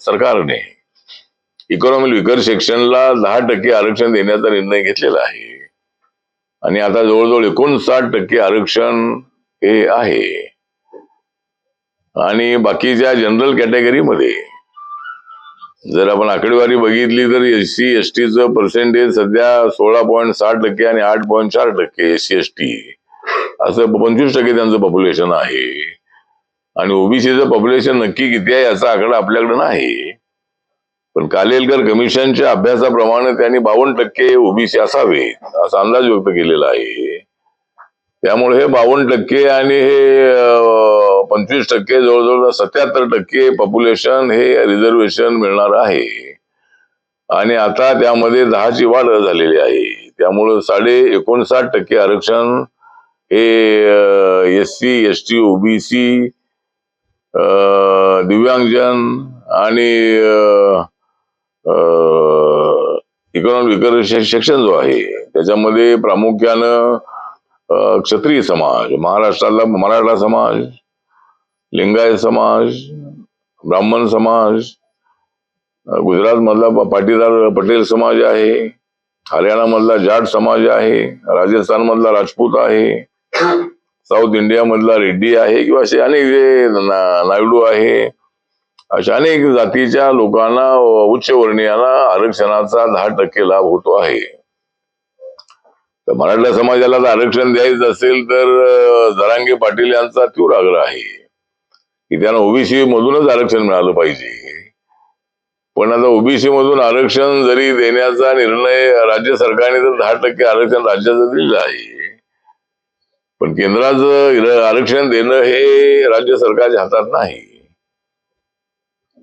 सरकारने इकॉनॉमिक विकर सेक्शनला दहा टक्के आरक्षण देण्याचा निर्णय घेतलेला आहे. आणि आता जवळजवळ एकोणसाठ टक्के आरक्षण हे आहे. आणि बाकीच्या जनरल कॅटेगरीमध्ये जर आपण आकडेवारी बघितली तर एस सी एस टीचं पर्सेंटेज सध्या सोळा पॉईंट साठ टक्के आणि आठ पॉईंट चार टक्के एस सी एस टी असं पंचवीस टक्के त्यांचं पॉप्युलेशन आहे. आणि ओबीसीचं पॉप्युलेशन नक्की किती आहे याचा आकडा आपल्याकडे नाही. पण कालेलकर कमिशनच्या अभ्यासाप्रमाणे त्यांनी बावन्न टक्के ओबीसी असावे असा अंदाज व्यक्त केलेला आहे. त्यामुळे हे बावन्न टक्के आणि हे पंचवीस टक्के जवळजवळ सत्याहत्तर टक्के पॉप्युलेशन हे रिझर्वेशन मिळणार आहे. आणि आता त्यामध्ये दहाची वाढ झालेली आहे. त्यामुळं साडे एकोणसाठ टक्के आरक्षण हे S C S T OBC दिव्यांगजन आणि इकॉनॉमिक विकर सेक्शन जो आहे त्याच्यामध्ये प्रामुख्यानं क्षत्रिय समाज महाराष्ट्रातला मराठा समाज लिंगायत समाज ब्राह्मण समाज गुजरात मधला पाटीदार पटेल समाज आहे हरियाणा मधला जाट समाज आहे राजस्थान मधला राजपूत आहे साऊथ इंडिया मधला रेड्डी आहे किंवा असे अनेक जे नायडू आहे अशा अनेक जातीच्या लोकांना उच्च वर्णीयांना आरक्षणाचा दहा टक्के लाभ होतो आहे. तर मराठा समाजाला जर आरक्षण द्यायचं असेल तर जरांगे पाटील यांचा तीव्र आग्रह आहे की त्यांना ओबीसी मधूनच आरक्षण मिळालं पाहिजे. पण आता ओबीसी मधून आरक्षण जरी देण्याचा निर्णय राज्य सरकारने तर दहा टक्के आरक्षण राज्याचं दिलेलं आहे. पण केंद्राचं आरक्षण देणं हे राज्य सरकारच्या हातात नाही.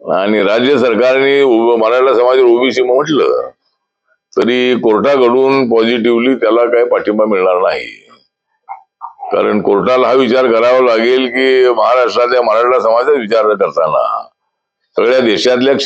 आणि राज्य सरकारने मराठा समाज ओबीसी म्हटलं तरी कोर्टाकडून पॉझिटिव्हली त्याला काही पाठिंबा मिळणार नाही. कारण कोर्टाला हा विचार करावा लागेल की महाराष्ट्रातल्या मराठा समाजाचा विचार करताना सगळ्या देशातल्या